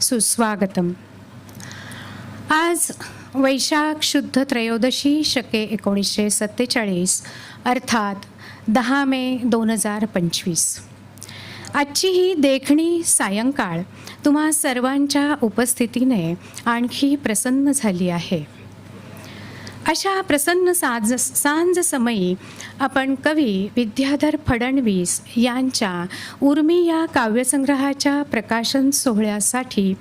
सुस्वागतम. आज वैशाख शुद्ध त्रयोदशी शके एकोणीसशे सत्तेचाळीस अर्थात दहा मे दोन हजार पंचवीस. आजची ही देखणी सायंकाळ तुम्हा सर्वांच्या उपस्थितीने आणखी प्रसन्न झाली आहे. अशा प्रसन्न साज सांज समयी आपण कवी विद्याधर फडणवीस यांच्या उर्मी या काव्यसंग्रहाच्या प्रकाशन सोहळ्यासाठी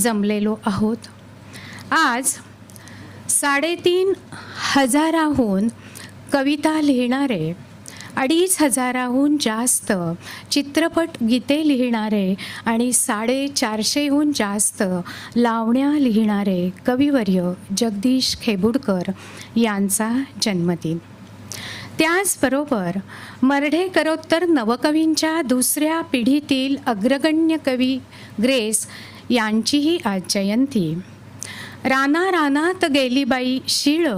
जमलेलो आहोत. आज साडेतीन हजाराहून कविता लिहिणारे अडीच हजाराहून जास्त चित्रपट गीते लिहिणारे आणि साडेचारशेहून जास्त लावण्या लिहिणारे कविवर्य जगदीश खेबुडकर यांचा जन्मदिन. त्याचबरोबर मर्ढेकरोत्तर नवकवींच्या दुसऱ्या पिढीतील अग्रगण्य कवी ग्रेस यांचीही आज जयंती. राना रानात गेली बाई शिळ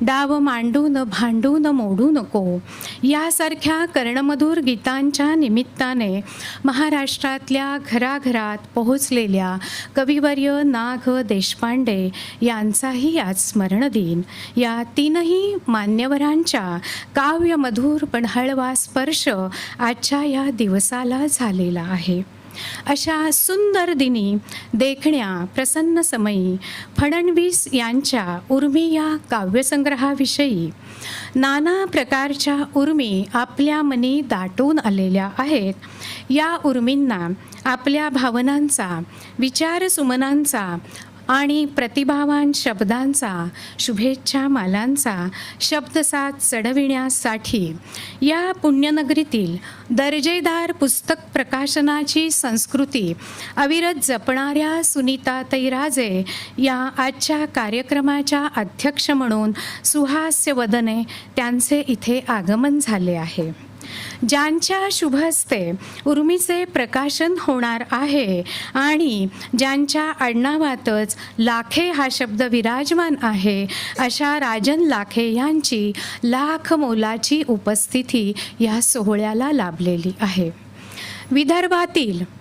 डाव मांडून भांडून मोडू नको यासारख्या कर्णमधुर गीतांच्या निमित्ताने महाराष्ट्रातल्या घराघरात पोहोचलेल्या कविवर्य नाग देशपांडे यांचाही आज स्मरण दिन या तीनही मान्यवरांच्या काव्यमधुर पण हळवा स्पर्श आजच्या या दिवसाला झालेला आहे. अशा सुंदर दिनी देखण्या प्रसन्न समयी फडणवीस यांच्या उर्मी या काव्यसंग्रहाविषयी. नाना प्रकारच्या उर्मी आपल्या मनी दाटून आलेल्या आहेत. या उर्मींना आपल्या भावनांचा विचारसुमनांचा आणि प्रतिभावान शब्दांचा शुभेच्छा मालांचा शब्दसाथ चढविण्यासाठी या पुण्यनगरीतील दर्जेदार पुस्तक प्रकाशनाची संस्कृती अविरत जपणाऱ्या सुनीता तैराजे या आजच्या कार्यक्रमाच्या अध्यक्ष म्हणून सुहास्य वदने त्यांचे इथे आगमन झाले आहे. ज्यांच्या शुभहस्ते उर्मीचे प्रकाशन होणार आहे आणि ज्यांच्या आडनावातच लाखे हा शब्द विराजमान आहे अशा राजन लाखे यांची लाख मोलाची उपस्थिती या सोहळ्याला लाभलेली आहे. विदर्भातील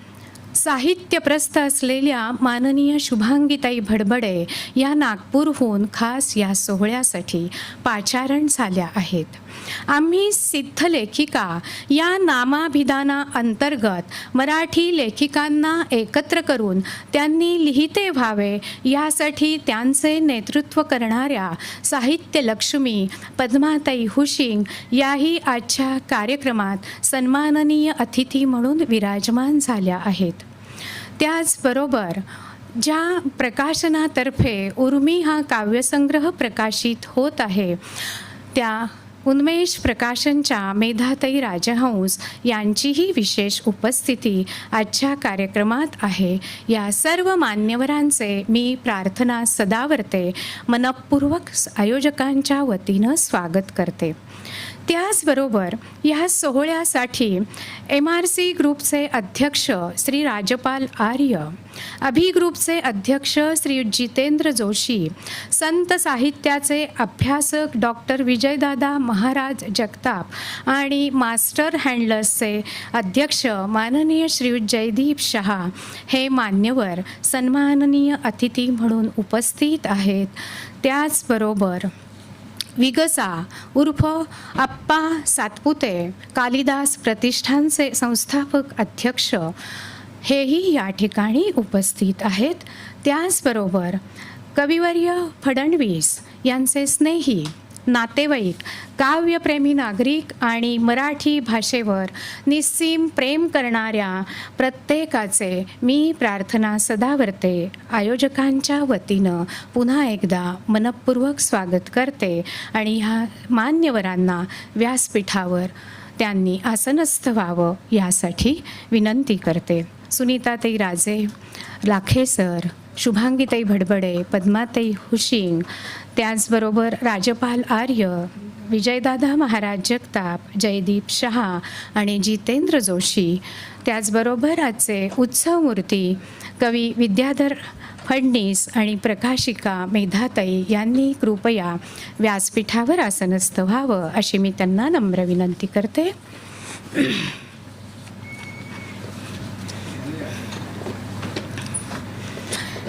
साहित्यप्रस्थ असलेल्या माननीय शुभांगीताई भडबडे या नागपूरहून खास या सोहळ्यासाठी पाचारण झाल्या आहेत. आम्ही सिद्ध लेखिका या नामाभिधाना अंतर्गत मराठी लेखिकांना एकत्र करून त्यांनी लिहिते व्हावे यासाठी त्यांचे नेतृत्व करणाऱ्या साहित्य लक्ष्मी पद्माताई हुशिंग याही आजच्या कार्यक्रमात सन्माननीय अतिथी म्हणून विराजमान झाल्या आहेत. त्याचबरोबर ज्या प्रकाशनातर्फे उर्मी हा काव्यसंग्रह प्रकाशित होत आहे त्या उन्मेष प्रकाशनच्या मेधाताई राजहंस यांचीही विशेष उपस्थिती आजच्या कार्यक्रमात आहे. या सर्व मान्यवरांचे मी प्रार्थना सदावरते. मनपूर्वक आयोजकांच्या वतीनं स्वागत करते. त्याचबरोबर या सोहळ्यासाठी एम आर सी ग्रुपचे अध्यक्ष श्री राजपाल आर्य अभि ग्रुपचे अध्यक्ष श्री जितेंद्र जोशी संत साहित्याचे अभ्यासक डॉक्टर विजयदादा महाराज जगताप आणि मास्टर हँडलर्सचे अध्यक्ष माननीय श्री जयदीप शहा हे मान्यवर सन्माननीय अतिथी म्हणून उपस्थित आहेत. त्याचबरोबर विगसा उर्फ आप्पा सातपुते कालिदास प्रतिष्ठानचे संस्थापक अध्यक्ष हेही या ठिकाणी उपस्थित आहेत. त्याचबरोबर कविवर्य फडणवीस यांचे स्नेही नातेवाईक काव्यप्रेमी नागरिक आणि मराठी भाषेवर निस्सीम प्रेम करणाऱ्या प्रत्येकाचे मी प्रार्थना सदावरते. आयोजकांच्या वतीनं पुन्हा एकदा मनपूर्वक स्वागत करते आणि ह्या मान्यवरांना व्यासपीठावर त्यांनी आसनस्थ व्हावं यासाठी विनंती करते. सुनीताताई राजे लाखे सर शुभांगीताई भडबडे पद्माताई हुशिंग त्याचबरोबर राजपाल आर्य विजयदादा महाराज जगताप जयदीप शहा आणि जितेंद्र जोशी त्याचबरोबर आजचे उत्सवमूर्ती कवी विद्याधर फडणीस आणि प्रकाशिका मेधाताई यांनी कृपया व्यासपीठावर आसनस्थ व्हावं अशी मी त्यांना नम्र विनंती करते.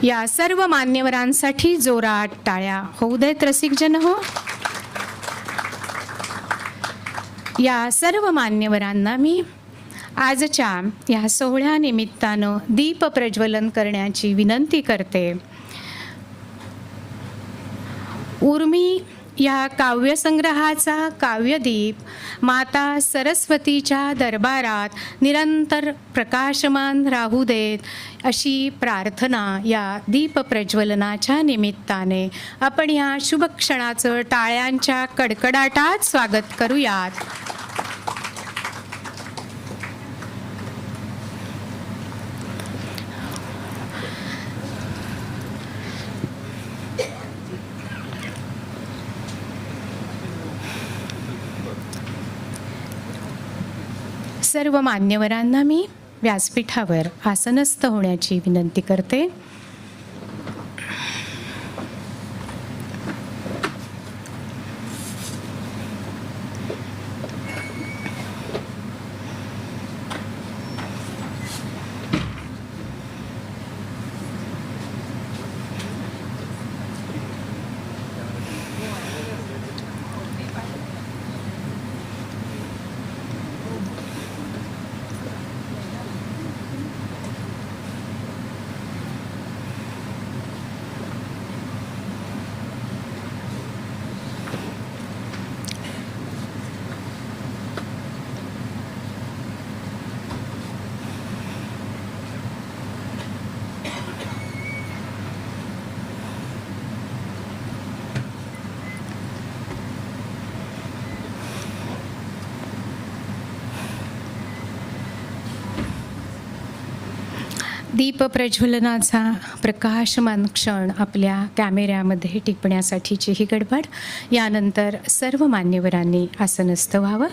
या सर्व मान्यवरांसाठी जोरात टाळ्या. होऊ देत रसिकजन हो. या सर्व मान्यवरांना मी आजच्या या सोहळ्यानिमित्तानं दीप प्रज्वलन करण्याची विनंती करते. उर्मी या काव्यसंग्रहाचा काव्यदीप माता सरस्वतीच्या दरबारात निरंतर प्रकाशमान राहू देत अशी प्रार्थना या दीपप्रज्वलनाच्या निमित्ताने आपण या शुभक्षणाचं टाळ्यांच्या कडकडाटात स्वागत करूयात. सर्व मान्यवरांना मी व्यासपीठावर आसनस्थ होण्याची विनंती करते. दीप प्रज्वलनाचा प्रकाशमान क्षण आपल्या कॅमेऱ्यामध्ये टिपण्यासाठीची ही गडबड. यानंतर सर्व मान्यवरांनी आसनस्थ व्हावं.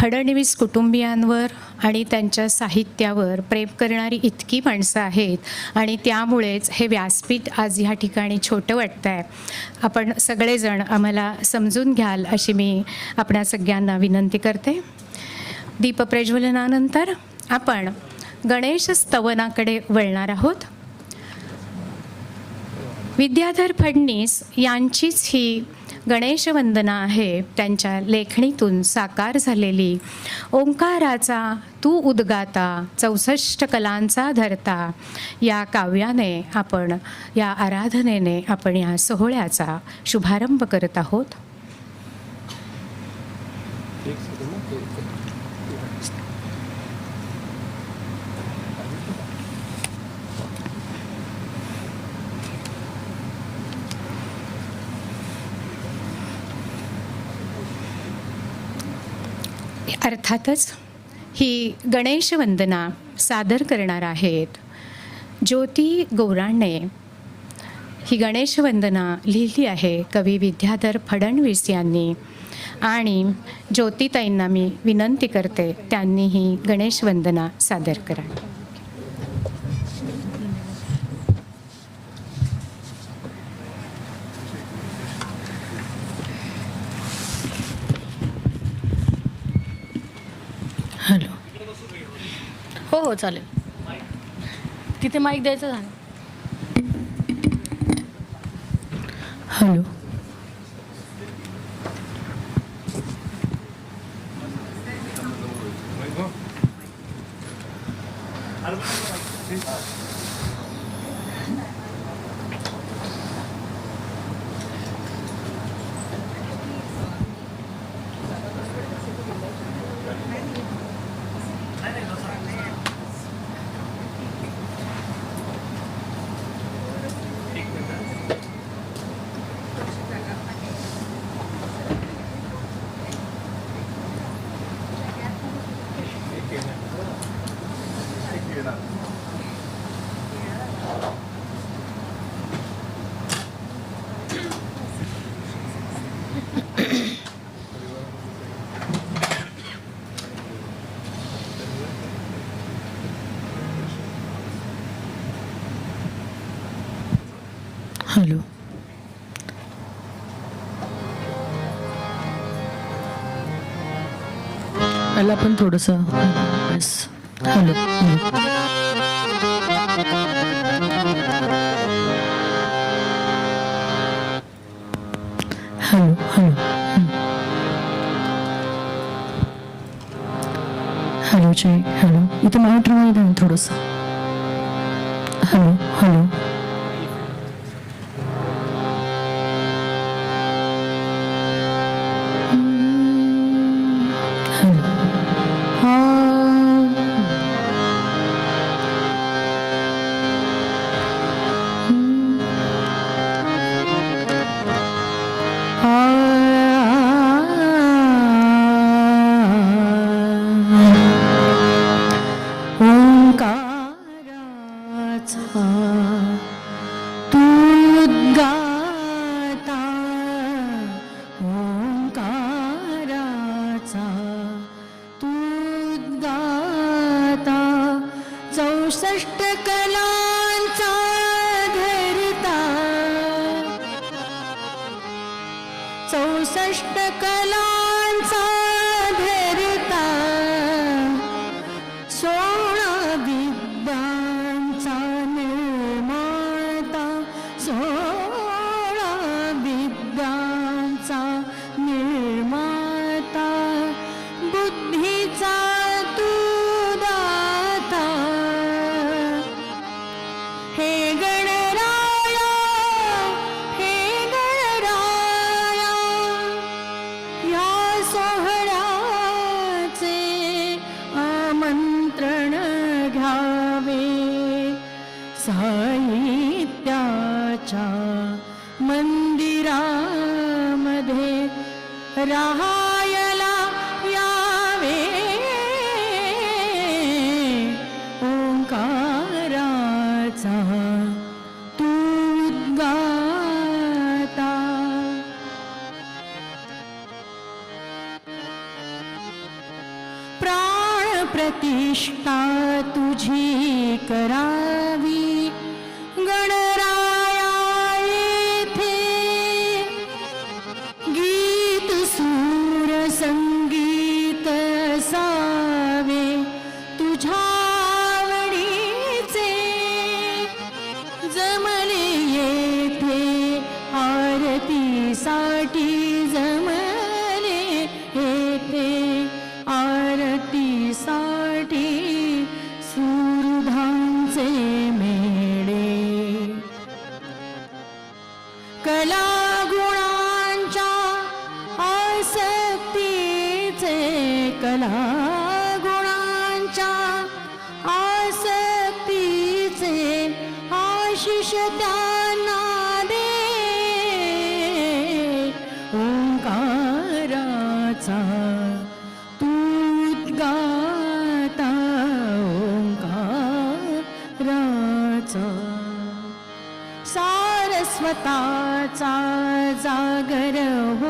फडणवीस कुटुंबियांवर आणि त्यांच्या साहित्यावर प्रेम करणारी इतकी माणसं आहेत आणि त्यामुळेच हे व्यासपीठ आज ह्या ठिकाणी छोटं वाटतं आहे आपण सगळेजण आम्हाला समजून घ्याल अशी मी आपणा सगळ्यांना विनंती करते. दीपप्रज्वलनानंतर आपण गणेश स्तवनाकडे वळणार आहोत. विद्याधर फडणीस यांचीच ही गणेशवंदना आहे. त्यांच्या लेखणीतून साकार झालेली ओंकाराचा तू उद्गाता चौसष्ट कलांचा धरता या काव्याने आपण या आराधनेने आपण या सोहळ्याचा शुभारंभ करत आहोत. अर्थातच ही गणेशवंदना सादर करणार आहेत. ज्योती गौराणे ही गणेशवंदना लिहिली आहे कवी विद्याधर फडणवीस यांनी. आणि ज्योतिताईंना मी विनंती करते त्यांनी ही गणेशवंदना सादर करा हो चालेल. तिथे माईक द्यायचं झालं. हॅलो त्याला पण थोडंसं बस हॅलो हॅलो हॅलो हॅलो जय हॅलो इथं मराठी नाही थोडंसं. हॅलो हॅलो अष्टकलांचा धरता. चौसष्ट कला करा कला गुणांच्या आसक्तीचे आशिष त्यांना दे. ओंकाराचा तूत गाता ओंकाराचा. सारस्वताचा जागर हो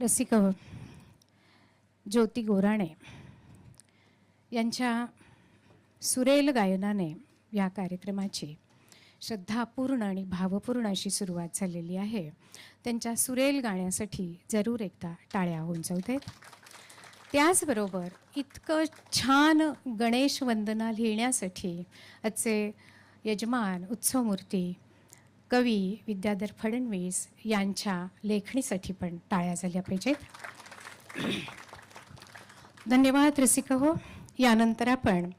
रसिक ज्योती गोराणे यांच्या सुरेल गायनाने या कार्यक्रमाची श्रद्धापूर्ण आणि भावपूर्ण अशी सुरुवात झालेली आहे. त्यांच्या सुरेल गाण्यासाठी जरूर एकदा टाळ्या होऊन जाऊ त्याचबरोबर इतकं छान गणेश वंदना लिहिण्यासाठी आजचे यजमान उत्सवमूर्ती कवी विद्याधर फडणवीस यांच्या लेखणीसाठी पण टाळ्या झाल्या पाहिजेत. धन्यवाद रसिक हो यानंतर आपण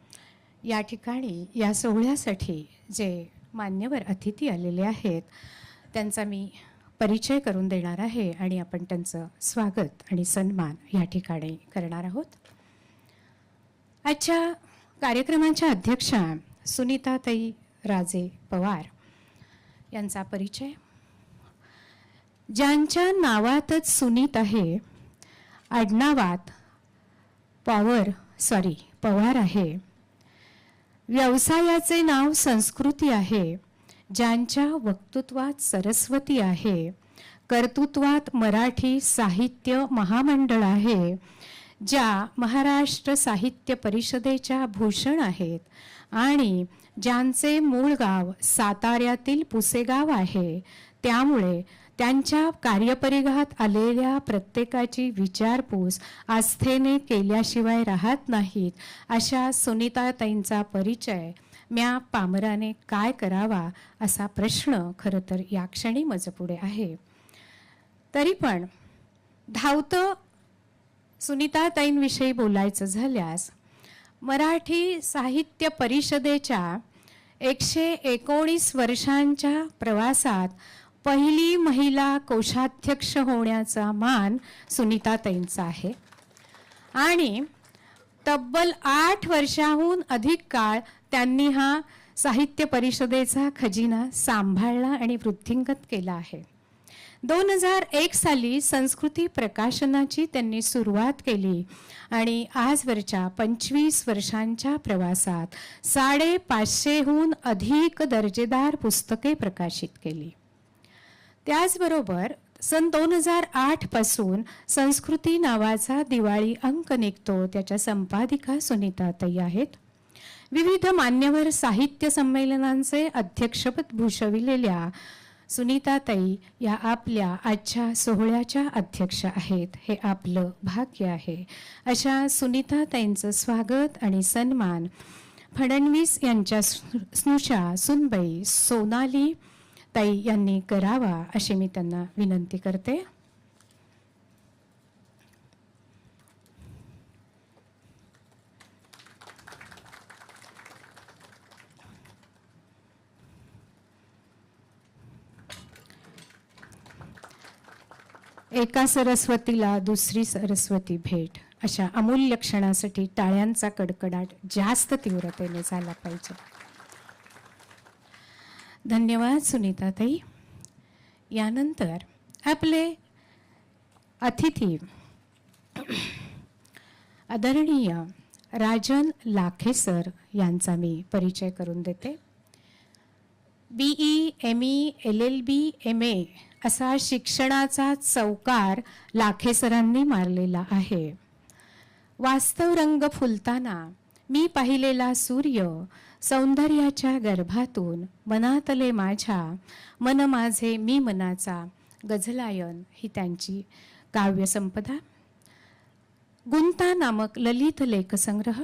या ठिकाणी या सोहळ्यासाठी जे मान्यवर अतिथी आलेले आहेत त्यांचा मी परिचय करून देणार आहे आणि आपण त्यांचं स्वागत आणि सन्मान या ठिकाणी करणार आहोत. आजच्या कार्यक्रमाच्या अध्यक्षा सुनीताताई राजे पवार यांचा परिचय. ज्यांच्या नावातच सुनीत आहे आडनावात पॉवर सॉरी पवार आहे. व्यवसायाचे नाव संस्कृती आहे ज्यांच्या वक्तृत्वात सरस्वती आहे कर्तृत्वात मराठी साहित्य महामंडळ आहे ज्या महाराष्ट्र साहित्य परिषदेच्या भूषण आहेत आणि ज्यांचे मूळ गाव साताऱ्यातील पुसेगाव आहे त्यामुळे त्यांच्या कार्यपरिघात आलेल्या प्रत्येकाची विचारपूस आस्थेने केल्याशिवाय राहत नाहीत अशा सुनीताताईंचा परिचय म्या पामराने काय करावा असा प्रश्न खरं तर या क्षणी पुढे आहे. तरी पण धावतं सुनीताताईंविषयी बोलायचं झाल्यास मराठी साहित्य परिषदेच्या एकशे एकोणीस वर्षांच्या प्रवासात पहिली महिला कोषाध्यक्ष होण्याचा मान सुनीताताईंचा आहे. आणि तब्बल आठ वर्षाहून अधिक काळ त्यांनी हा साहित्य परिषदेचा खजिना सांभाळला आणि वृद्धिंगत केला आहे. दोन हजार एक साली संस्कृती प्रकाशनाची त्यांनी सुरुवात केली. आणि आजवरच्या पंचवीस वर्षांच्या प्रवासात साडेपाचशेहून अधिक दर्जेदार पुस्तके प्रकाशित केली. त्याचबरोबर सन दोन हजार आठपासून संस्कृती नावाचा दिवाळी अंक निघतो त्याच्या संपादिका सुनीतातही आहेत. विविध मान्यवर साहित्य संमेलनांचे अध्यक्षपद भूषविलेल्या सुनीताताई या आपल्या आजच्या सोहळ्याच्या अध्यक्ष आहेत. हे आपलं भाग्य आहे. अशा सुनीताताईंचं स्वागत आणि सन्मान फडणवीस यांच्या स्नुषा सुनबाई सोनाली ताई यांनी करावा अशी मी त्यांना विनंती करते. एका सरस्वतीला दुसरी सरस्वती भेट. अशा अमूल्य क्षणासाठी टाळ्यांचा कडकडाट जास्त तीव्रतेने झाला पाहिजे. धन्यवाद सुनीताताई. यानंतर आपले अतिथी आदरणीय राजन लाखे सर यांचा मी परिचय करून देते. B E M E L L B M A असा शिक्षणाचा चौकार लाखेसरांनी मारलेला आहे. वास्तव रंग फुलताना मी पाहिलेला सूर्य सौंदर्याच्या गर्भातून मनातले माझ्या मन माझे मी मनाचा गझलायन ही त्यांची काव्यसंपदा. गुंता नामक ललित लेखसंग्रह.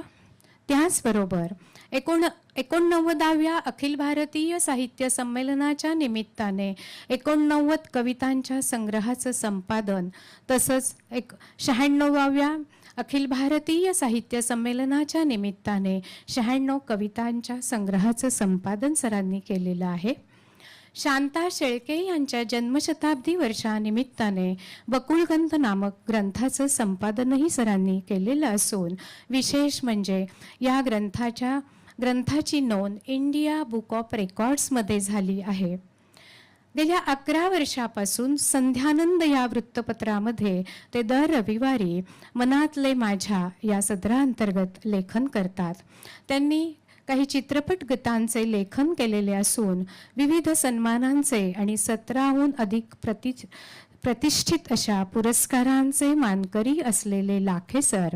त्याचबरोबर एकोण एकोणनव्वदाव्या अखिल भारतीय साहित्य संमेलनाच्या निमित्ताने एकोणनव्वद कवितांच्या संग्रहाचं संपादन तसंच एक शहाण्णवाव्या अखिल भारतीय साहित्य संमेलनाच्या निमित्ताने शहाण्णव कवितांच्या संग्रहाचं संपादन सरांनी केलेलं आहे. शांता शेळके यांच्या जन्मशताब्दी वर्षानिमित्ताने बकुळगंध नामक ग्रंथाचं संपादनही सरांनी केलेलं असून विशेष म्हणजे या ग्रंथाच्या ग्रंथाची नोंद इंडिया बुक ऑफ रेकॉर्ड्समध्ये झाली आहे. गेल्या अकरा वर्षापासून संध्यानंद या वृत्तपत्रामध्ये ते दर रविवारी मनातले माझ्या या सदराअंतर्गत लेखन करतात. त्यांनी काही चित्रपट गीतांचे लेखन केलेले असून विविध सन्मानांचे आणि सतराहून अधिक प्रति प्रतिष्ठित अशा पुरस्कारांचे मानकरी असलेले लाखे सर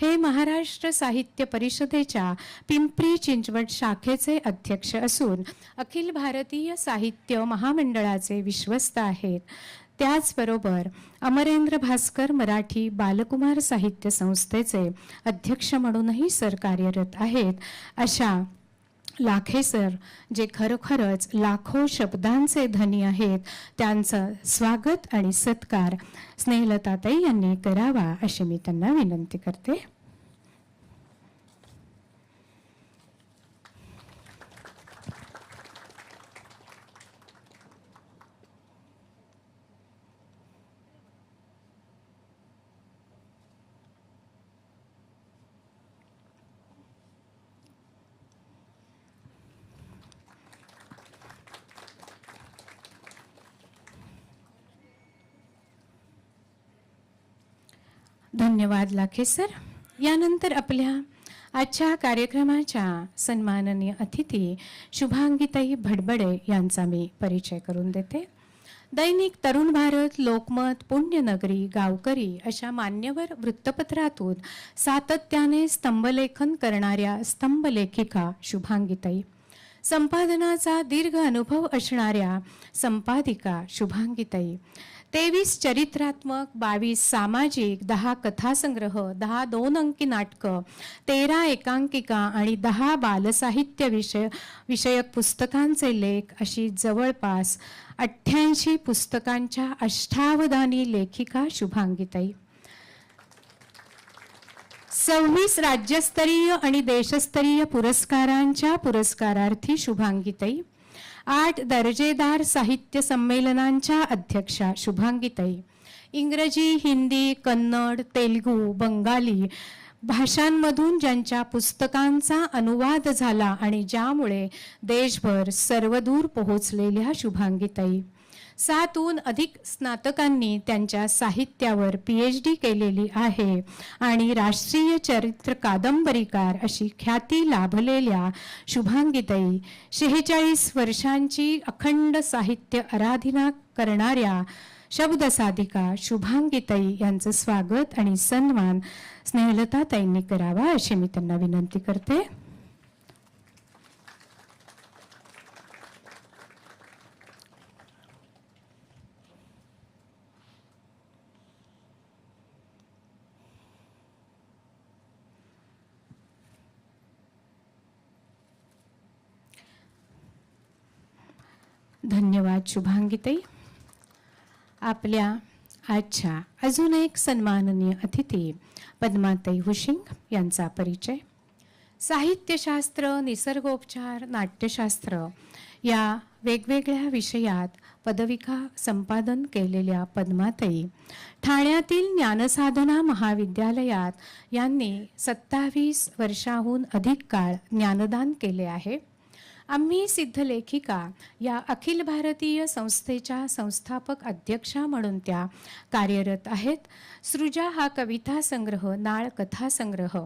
हे महाराष्ट्र साहित्य परिषदेच्या पिंपरी चिंचवड शाखेचे अध्यक्ष असून अखिल भारतीय साहित्य महामंडळाचे विश्वस्त आहेत. त्याचबरोबर अमरेंद्र भास्कर मराठी बालकुमार साहित्य संस्थेचे अध्यक्ष म्हणूनही सर कार्यरत आहेत. अशा लाखे सर जे खरोखरच लाखो शब्दांचे धनी आहेत त्यांचं स्वागत आणि सत्कार स्नेहलताताई यांनी करावा अशी मी त्यांना विनंती करते. धन्यवाद लाखे सर. यानंतर आपल्या आजच्या कार्यक्रमाच्या सन्माननीय अतिथी शुभांगिताई भडबडे यांचा मी परिचय करून देते. दैनिक तरुण भारत लोकमत पुण्यनगरी गावकरी अशा मान्यवर वृत्तपत्रातून सातत्याने स्तंभलेखन करणाऱ्या स्तंभलेखिका शुभांगिताई. संपादनाचा दीर्घ अनुभव असणाऱ्या संपादिका शुभांगिताई. तेवीस चरित्रात्मक बावीस सामाजिक दहा कथासंग्रह दहा दोन अंकी नाटकं तेरा एकांकिका आणि दहा बालसाहित्य विषय विषयक पुस्तकांचे लेख अशी जवळपास अठ्ठ्याऐंशी पुस्तकांच्या अष्टावधानी लेखिका शुभांगिताई. सव्वीस राज्यस्तरीय आणि देशस्तरीय पुरस्कारांच्या पुरस्कारार्थी शुभांगिताई. आठ दर्जेदार साहित्य संमेलनांच्या अध्यक्षा शुभांगीताई. इंग्रजी हिंदी कन्नड तेलगू बंगाली भाषांमधून ज्यांच्या पुस्तकांचा अनुवाद झाला आणि ज्यामुळे देशभर सर्वदूर पोहोचलेल्या शुभांगीताई. सातहून अधिक स्नातकांनी त्यांच्या साहित्यावर पी एच डी केलेली आहे आणि राष्ट्रीय चरित्र कादंबरीकार अशी ख्याती लाभलेल्या शुभांगीताई. शेहेचाळीस वर्षांची अखंड साहित्य आराधना करणाऱ्या शब्दसाधिका शुभांगीताई यांचं स्वागत आणि सन्मान स्नेहलताताईंनी करावा अशी मी त्यांना विनंती करते. धन्यवाद शुभांगीताई आपल्या आजच्या अजून एक सन्माननीय अतिथी पद्माताई हुशिंग यांचा परिचय. साहित्यशास्त्र निसर्गोपचार नाट्यशास्त्र या वेगवेगळ्या विषयात पदविका संपादन केलेल्या पद्माताई ठाण्यातील ज्ञानसाधना महाविद्यालयात यांनी सत्तावीस वर्षाहून अधिक काळ ज्ञानदान केले आहे. आम्ही सिद्धलेखिका या अखिल भारतीय संस्थेच्या संस्थापक अध्यक्षा म्हणून त्या कार्यरत आहेत. सृजा हा कविता संग्रह नाळ कथा संग्रह.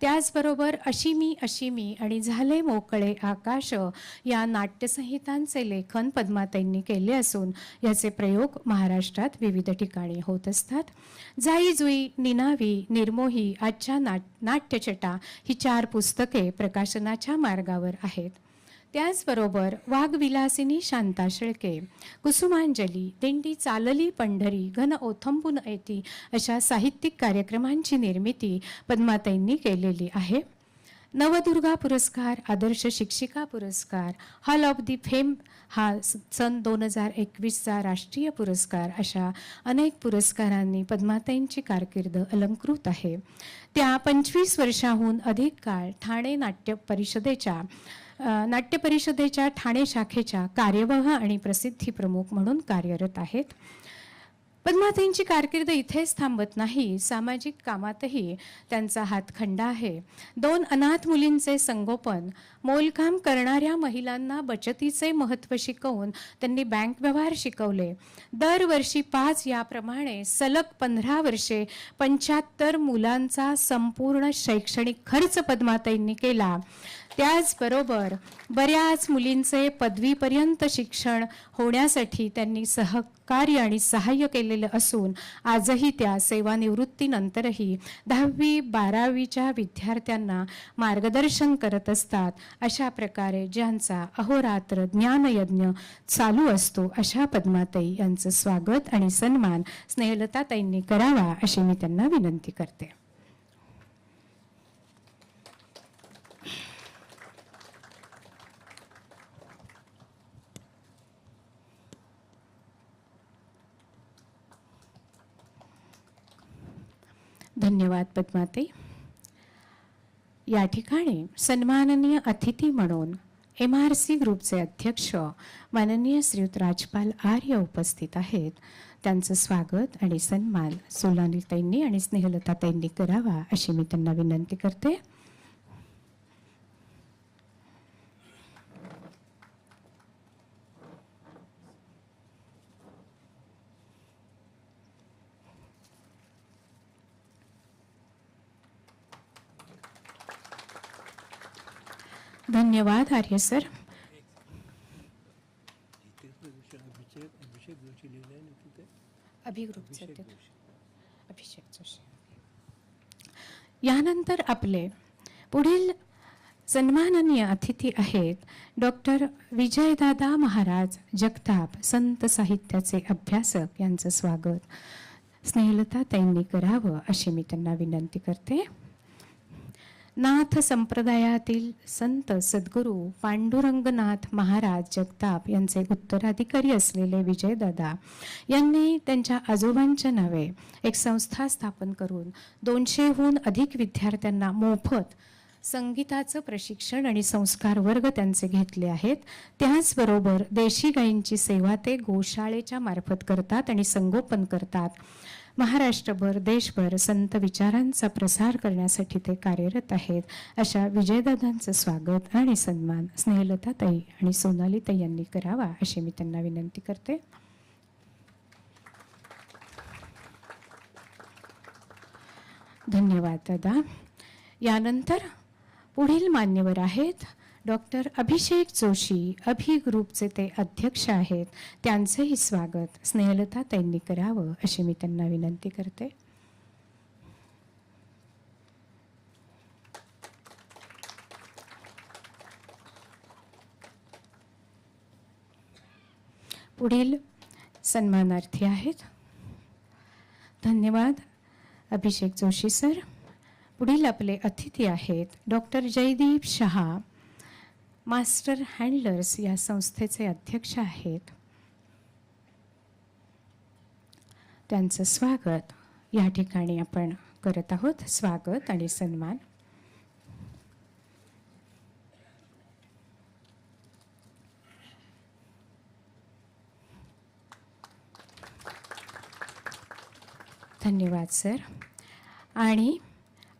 त्याचबरोबर अशी मी अशी मी आणि झाले मोकळे आकाश या नाट्यसंहितांचे लेखन पद्माताईंनी केले असून याचे प्रयोग महाराष्ट्रात विविध ठिकाणी होत असतात. जाई जुई निनावी निर्मोही आजच्या नाट नाट्यचटा ही चार पुस्तके प्रकाशनाच्या मार्गावर आहेत. त्याचबरोबर वाघविलासिनी शांता शेळके कुसुमांजली दिंडी चालली पंढरी घन ओथंबून येती अशा साहित्यिक कार्यक्रमांची निर्मिती पद्माताईंनी केलेली आहे. नवदुर्गा पुरस्कार आदर्श शिक्षिका पुरस्कार हॉल ऑफ दी फेम हा सन दोन हजार एकवीसचा राष्ट्रीय पुरस्कार अशा अनेक पुरस्कारांनी पद्माताईंची कारकीर्द अलंकृत आहे. त्या पंचवीस वर्षाहून अधिक काळ ठाणे नाट्य परिषदेच्या नाट्य परिषदेच्या ठाणे शाखेच्या कार्यवाह आणि प्रसिद्धी प्रमुख म्हणून कार्यरत आहेत. पद्माताईंची कारकीर्द इथेच थांबत नाही सामाजिक कामातही त्यांचा हातखंडा आहे. दोन अनाथ मुलींचे संगोपन मोलकाम करणाऱ्या महिलांना बचतीचे महत्त्व शिकवून त्यांनी बँक व्यवहार शिकवले. दरवर्षी पाच याप्रमाणे सलग पंधरा वर्षे पंच्याहत्तर मुलांचा संपूर्ण शैक्षणिक खर्च पद्माताईंनी केला. त्याचबरोबर बऱ्याच मुलींचे पदवीपर्यंत शिक्षण होण्यासाठी त्यांनी सहकार्य आणि सहाय्य केलेलं असून आजही त्या सेवानिवृत्तीनंतरही दहावी बारावीच्या विद्यार्थ्यांना मार्गदर्शन करत असतात. अशा प्रकारे ज्यांचा अहोरात्र ज्ञानयज्ञ चालू असतो अशा पद्माताई यांचं स्वागत आणि सन्मान स्नेहलताताईंनी करावा अशी मी त्यांना विनंती करते. धन्यवाद पद्माते. या ठिकाणी सन्माननीय अतिथी म्हणून एम आर सी ग्रुपचे अध्यक्ष माननीय श्रीयुत राजपाल आर्य उपस्थित आहेत. त्यांचं स्वागत आणि सन्मान सोलानीताईंनी आणि स्नेहलताताईंनी करावा अशी मी त्यांना विनंती करते. धन्यवाद आर्य सर. अभिषेक जोशी. यानंतर आपले पुढील सन्माननीय अतिथी आहेत डॉक्टर विजयदादा महाराज जगताप संत साहित्याचे अभ्यासक यांचं स्वागत. स्नेहलता ताईंनी करावं अशी मी त्यांना विनंती करते. नाथ संप्रदायातील संत सद्गुरू पांडुरंगनाथ महाराज जगताप यांचे उत्तराधिकारी असलेले विजयदादा यांनी त्यांच्या आजोबांच्या नावे एक संस्था स्थापन करून दोनशेहून अधिक विद्यार्थ्यांना मोफत संगीताचं प्रशिक्षण आणि संस्कार वर्ग त्यांचे घेतले आहेत. त्याचबरोबर देशी गायींची सेवा ते गोशाळेच्या मार्फत करतात आणि संगोपन करतात. महाराष्ट्रभर देशभर संत विचारांचा प्रसार करण्यासाठी ते कार्यरत आहेत. अशा विजयदादांचं स्वागत आणि सन्मान स्नेहलता ताई आणि सोनाली ताई यांनी करावा अशी मी त्यांना विनंती करते. धन्यवाद दादा. यानंतर पुढील मान्यवर आहेत डॉक्टर अभिषेक जोशी अभि ग्रुपचे ते अध्यक्ष आहेत. त्यांचंही स्वागत. स्नेहलता त्यांनी करावं अशी मी त्यांना विनंती करते. पुढील सन्मानार्थी आहेत. धन्यवाद अभिषेक जोशी सर. पुढील आपले अतिथी आहेत doctor Jaydeep Shah. Master handlers या संस्थेचे अध्यक्ष आहेत. त्यांचं स्वागत. या ठिकाणी आपण करत आहोत स्वागत आणि सन्मान. धन्यवाद सर. आणि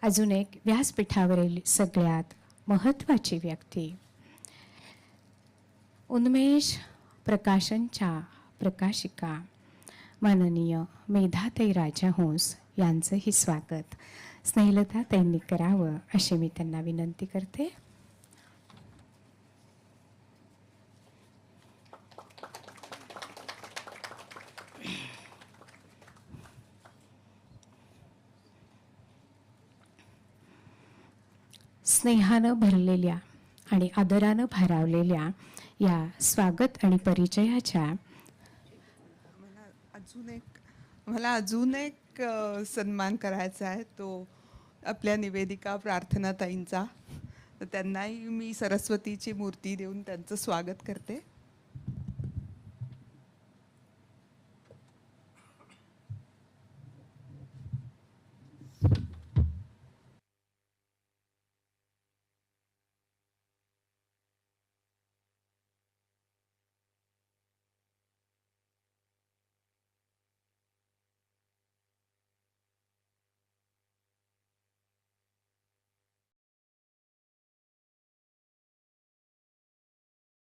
अजून एक व्यासपीठावरील सगळ्यात महत्त्वाची व्यक्ती. उन्मेष प्रकाशनच्या प्रकाशिका माननीय मेधाताई राजाहंस यांचंही स्वागत. स्नेहलता त्यांनी करावं अशी मी त्यांना विनंती करते. स्नेहानं भरलेल्या आणि आदरानं भारावलेल्या या स्वागत आणि परिचयाच्या. मला अजून एक मला अजून एक सन्मान करायचा आहे. तो आपल्या निवेदिका प्रार्थना ताईंचा तर त्यांनाही मी सरस्वतीची मूर्ती देऊन त्यांचं स्वागत करते.